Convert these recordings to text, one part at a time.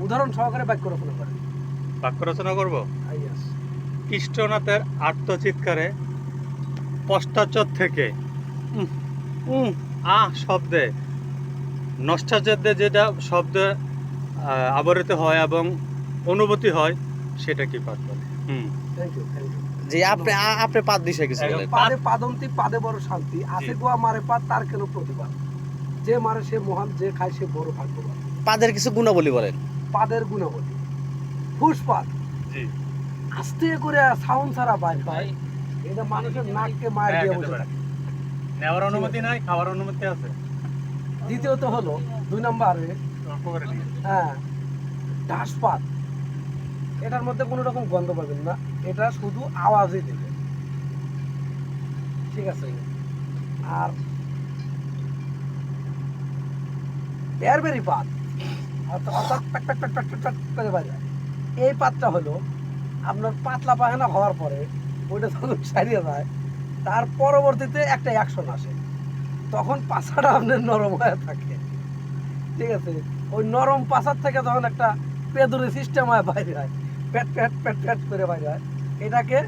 উদাহরণ সহকারে বাক্য রচনা করেন। বাক্য রচনা করব? কৃষ্ণনাথের আত্মচিৎকারে পশ্চাৎ থেকে আহ শব্দে নষ্টাচার্যে যেটা শব্দে আবরিত হয় এবং অনুভূতি হয় সেটা কি পাঠ বলে হুম. জি আপনি আপনি কিছু একদম। বলেন পাদে পাদন্তি পাদে বড় শান্তি। আছে গোয়া মারে পাত তার কেন প্রতিবাদ? যে মারে সে মহান যে খায় সে বড় ভাগ্যবান। পাদের কিছু গুণাবলী বলেন। পাদের গুণাবলী ফুসপাত জি। আস্তে করে সাউন্ড ছাড়া বাইর হয় এটা মানুষের নাককে মায়ের দিয়ে বসে থাকে নেওয়ার অনুমতি নাই খাওয়ার অনুমতি আছে। দ্বিতীয়ত হলো দুই নম্বরে হ্যাঁ ডাসপাত এটার মধ্যে কোনো রকম গন্ধ পাবেন না। এটা শুধু আওয়াজই দেবে। ঠিক আছে। আর বেরবেরি পাত। অর্থাৎ অর্থাৎ প্যাক প্যাক প্যাক প্যাক প্যাক প্যাক করে বাজায় এই পাতটা হলো আপনার পাতলা পায়খানা হওয়ার পরে ওইটা যখন সারিয়ে যায় তার পরবর্তীতে একটা অ্যাকশন আসে। তখন পাছাটা আপনার নরম হয়ে থাকে। ঠিক আছে? ওই নরম পাছার থেকে যখন একটা পেদুরি সিস্টেম হয় বাইরে হয় প্যাট প্যাট প্যাট প্যাট করে বাইরে হয় এটাকে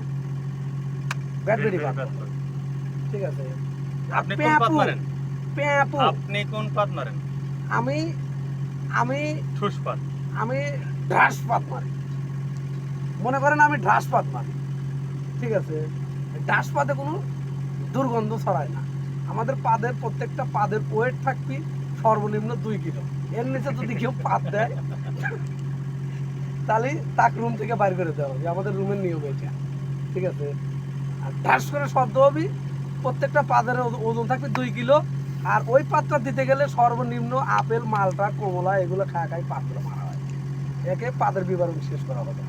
ব্যাটারি পাত ঠিক আছে? আপনি কোন পাত মারেন? আপনি কোন পাত মারেন? আমি আমি ঠুস পাত আমি ঢ্রাস পাত মারি। মনে করেন আমি ঢ্রাস পাত মারি। ঠিক আছে? ঢ্রাস পাতে কোনো দুর্গন্ধ ছড়ায় না। আমাদের পাদের প্রত্যেকটা পাদের ওয়েট থাকবি সর্বনিম্ন দুই কিলো। এর নিচে যদি কেউ পাত দেয় তাহলে তাক রুম থেকে বাইর করে দেওয়া হবে। আমাদের রুমের নিয়ম এটা। ঠিক আছে? আর ঢাস করে শব্দ হবি প্রত্যেকটা পাদের ওজন থাকবে দুই কিলো। আর ওই পাত্র দিতে গেলে সর্বনিম্ন আপেল, মালটা, কমলা, এগুলো খায় খাই পাত্র মারা হয়। একে পাদের বিবরণ শেষ করা হবে।